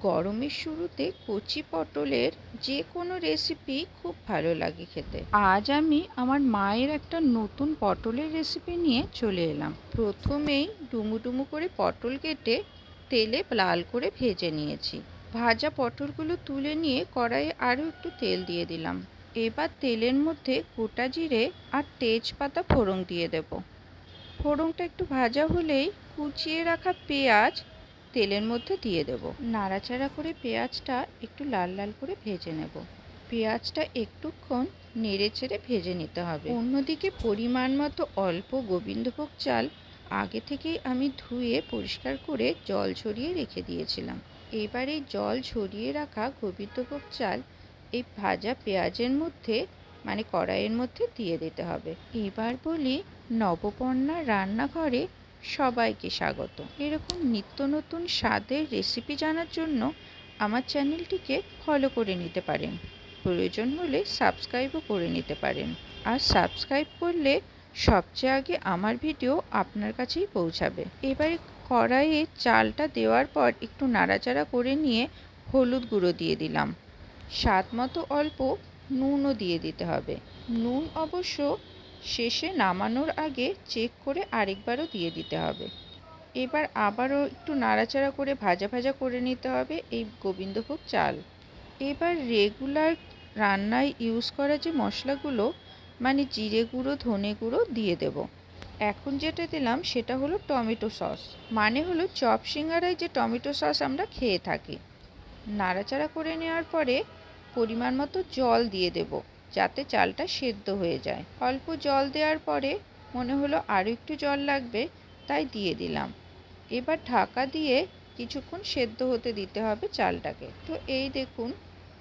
গরমের শুরুতে কচি পটলের যে কোনো রেসিপি খুব ভালো লাগে খেতে। আজ আমি আমার মায়ের একটা নতুন পটলের রেসিপি নিয়ে চলে এলাম। প্রথমেই ডুমু ডুমু করে পটল কেটে তেলে লাল করে ভেজে নিয়েছি। ভাজা পটলগুলো তুলে নিয়ে কড়াইয়ে আরও একটু তেল দিয়ে দিলাম। এবার তেলের মধ্যে গোটা জিরে আর তেজপাতা ফোড়ন দিয়ে দেব। ফোড়নটা একটু ভাজা হলেই কুচিয়ে রাখা পেঁয়াজ তেলের মধ্যে দিয়ে দেব। নাড়াচাড়া করে পেঁয়াজটা একটু লাল লাল করে ভেজে নেব। পেঁয়াজটা একটুক্ষণ নেড়ে চেড়ে ভেজে নিতে হবে। অন্যদিকে পরিমাণ মতো অল্প গোবিন্দভোগ চাল আগে থেকেই আমি ধুয়ে পরিষ্কার করে জল ছড়িয়ে রেখে দিয়েছিলাম। এবারে জল ছড়িয়ে রাখা গোবিন্দভোগ চাল এই ভাজা পেঁয়াজের মধ্যে মানে কড়াইয়ের মধ্যে দিয়ে দিতে হবে। এবার বলি নবপর্ণা রান্নাঘরে সবাইকে স্বাগত। এরকম নিত্য নতুন স্বাদের রেসিপি জানার জন্য আমার চ্যানেলটিকে ফলো করে নিতে পারেন। প্রয়োজন হলে সাবস্ক্রাইবও করে নিতে পারেন। আর সাবস্ক্রাইব করলে সবচেয়ে আগে আমার ভিডিও আপনার কাছেই পৌঁছাবে। এবারে কড়াইয়ে চালটা দেওয়ার পর একটু নাড়াচাড়া করে নিয়ে হলুদ গুঁড়ো দিয়ে দিলাম। স্বাদ মতো অল্প নুনও দিয়ে দিতে হবে। নুন অবশ্য শেষে নামানোর আগে চেক করে আরেকবারও দিয়ে দিতে হবে। এবার আবারও একটু নাড়াচাড়া করে ভাজা ভাজা করে নিতে হবে এই গোবিন্দভোগ চাল। এবার রেগুলার রান্নায় ইউজ করা যে মশলাগুলো মানে জিরে গুঁড়ো, ধনে গুঁড়ো দিয়ে দেব। এখন যেটা দিলাম সেটা হলো টমেটো সস। মানে হলো চপ সিঙ্গারায় যে টমেটো সস আমরা খেয়ে থাকি। নাড়াচাড়া করে নেওয়ার পরে পরিমাণ মতো জল দিয়ে দেব। যাতে চালটা সেদ্ধ হয়ে যায়। অল্প জল দেওয়ার পরে মনে হলো আরও একটু জল লাগবে, তাই দিয়ে দিলাম। এবার ঢাকা দিয়ে কিছুক্ষণ সেদ্ধ হতে দিতে হবে চালটাকে। তো এই দেখুন,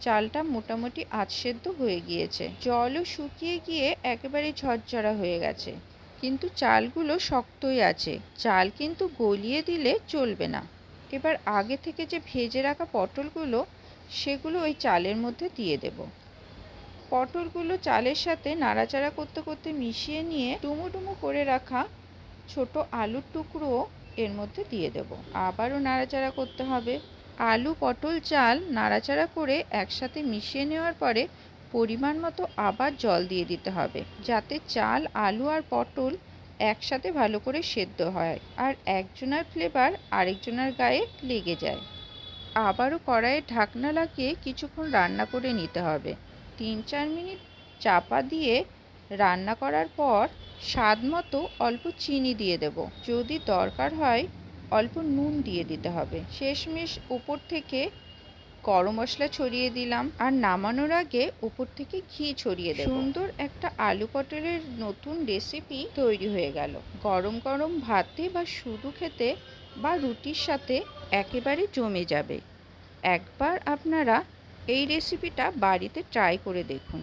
চালটা মোটামুটি আধ সেদ্ধ হয়ে গিয়েছে। জলও শুকিয়ে গিয়ে একেবারে ঝরঝরা হয়ে গেছে। কিন্তু চালগুলো শক্তই আছে। চাল কিন্তু গলিয়ে দিলে চলবে না। এবার আগে থেকে যে ভেজে রাখা পটলগুলো, সেগুলো ওই চালের মধ্যে দিয়ে দেব। পটলগুলো চালের সাথে নাড়াচাড়া করতে করতে মিশিয়ে নিয়ে ডুমো ডুমো করে রাখা ছোট আলুর টুকরো এর মধ্যে দিয়ে দেব। আবারও নাড়াচাড়া করতে হবে। আলু, পটল, চাল নাড়াচাড়া করে একসাথে মিশিয়ে নেওয়ার পরে পরিমাণ মতো আবার জল দিয়ে দিতে হবে, যাতে চাল, আলু আর পটল একসাথে ভালো করে সেদ্ধ হয় আর একজনের ফ্লেভার আরেকজনের গায়ে লেগে যায়। আবারও কড়াইয়ে ঢাকনা লাগিয়ে কিছুক্ষণ রান্না করে নিতে হবে। তিন চার মিনিট চাপা দিয়ে রান্না করার পর স্বাদ মতো অল্প চিনি দিয়ে দেব। যদি দরকার হয় অল্প নুন দিয়ে দিতে হবে। শেষমেশ উপর থেকে গরম মশলা ছড়িয়ে দিলাম আর নামানোর আগে উপর থেকে ঘি ছড়িয়ে দেব। সুন্দর একটা আলু পটলের নতুন রেসিপি তৈরি হয়ে গেল। গরম গরম ভাতে বা শুধু খেতে বা রুটির সাথে একেবারে জমে যাবে। একবার আপনারা এই রেসিপিটা বাড়িতে ট্রাই করে দেখুন।